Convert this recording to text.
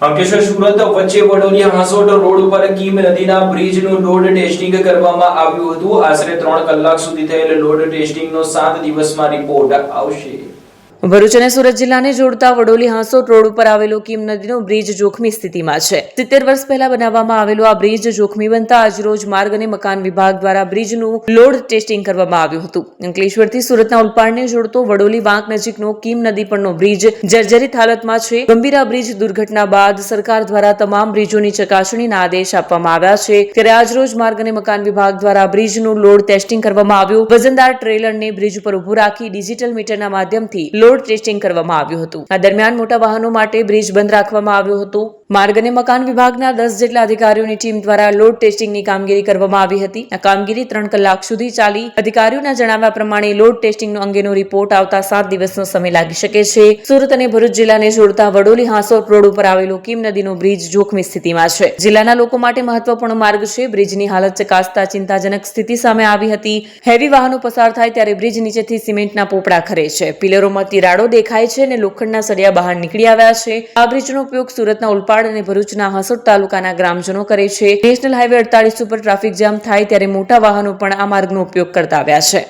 અંકલેશ્વર સુરત વચ્ચે વડોલિયા હાંસોટ રોડ ઉપર કીમ નદીના બ્રિજનું લોડ ટેસ્ટિંગ કરવામાં આવ્યું હતું. આશરે ત્રણ કલાક સુધી થયેલ લોડ ટેસ્ટિંગનો સાત દિવસમાં રિપોર્ટ આવશે. ભરૂચ અને સુરત જિલ્લાને જોડતા વડોલી હાંસોટ રોડ ઉપર આવેલો કીમ નદીનો બ્રિજ જોખમી સ્થિતિમાં છે. સિત્તેર વર્ષ પહેલા બનાવવામાં આવેલો આ બ્રિજ જોખમી બનતા આજરોજ માર્ગ અને મકાન વિભાગ દ્વારા બ્રિજનું લોડ ટેસ્ટિંગ કરવામાં આવ્યું હતું. અંકલેશ્વરથી સુરતના ઉલપાડને જોડતો વડોલી વાંક નજીકનો કીમ નદી પરનો બ્રિજ જર્જરિત હાલતમાં છે. ગંભીરા બ્રિજ દુર્ઘટના બાદ સરકાર દ્વારા તમામ બ્રિજોની ચકાસણીના આદેશ આપવામાં આવ્યા છે. ત્યારે આજરોજ માર્ગ અને મકાન વિભાગ દ્વારા બ્રિજનું લોડ ટેસ્ટિંગ કરવામાં આવ્યું. વજનદાર ટ્રેલરને બ્રિજ ઉપર ઉભું રાખી ડિજિટલ મીટરના માધ્યમથી લોડ ટેસ્ટિંગ કરવામાં આવ્યું હતું. આ દરમિયાન મોટા વાહનો માટે બ્રિજ બંધ રાખવામાં આવ્યો હતો. માર્ગ અને મકાન વિભાગના દસ જેટલા અધિકારીઓની ટીમ દ્વારા લોડ ટેસ્ટિંગની કામગીરી કરવામાં આવી હતી. આ કામગીરી ત્રણ કલાક સુધી ચાલી. અધિકારીઓના જણાવ્યા પ્રમાણે લોડ ટેસ્ટિંગનો અંગેનો રિપોર્ટ આવતા સાત દિવસનો સમય લાગી શકે છે. સુરત અને ભરૂચ જિલ્લાને જોડતા વડોલી હાંસોર રોડ ઉપર આવેલો કિમ નદીનો બ્રિજ જોખમી સ્થિતિમાં છે. જિલ્લાના લોકો માટે મહત્વપૂર્ણ માર્ગ છે. બ્રિજની હાલત ચકાસતા ચિંતાજનક સ્થિતિ સામે આવી હતી. હેવી વાહનો પસાર થાય ત્યારે બ્રિજ નીચેથી સિમેન્ટના પોપડા ખરે છે. પિલરોમાં તિરાડો દેખાય છે અને લોખંડના સળિયા બહાર નીકળી આવ્યા છે. આ બ્રિજનો ઉપયોગ સુરતના ઉલપાડ અને ભરૂચના હસોટ તાલુકાના ગ્રામજનો કરે છે. નેશનલ હાઈવે અડતાલીસ ઉપર ટ્રાફિક જામ થાય ત્યારે મોટા વાહનો પણ આ માર્ગનો ઉપયોગ કરતા આવ્યા છે.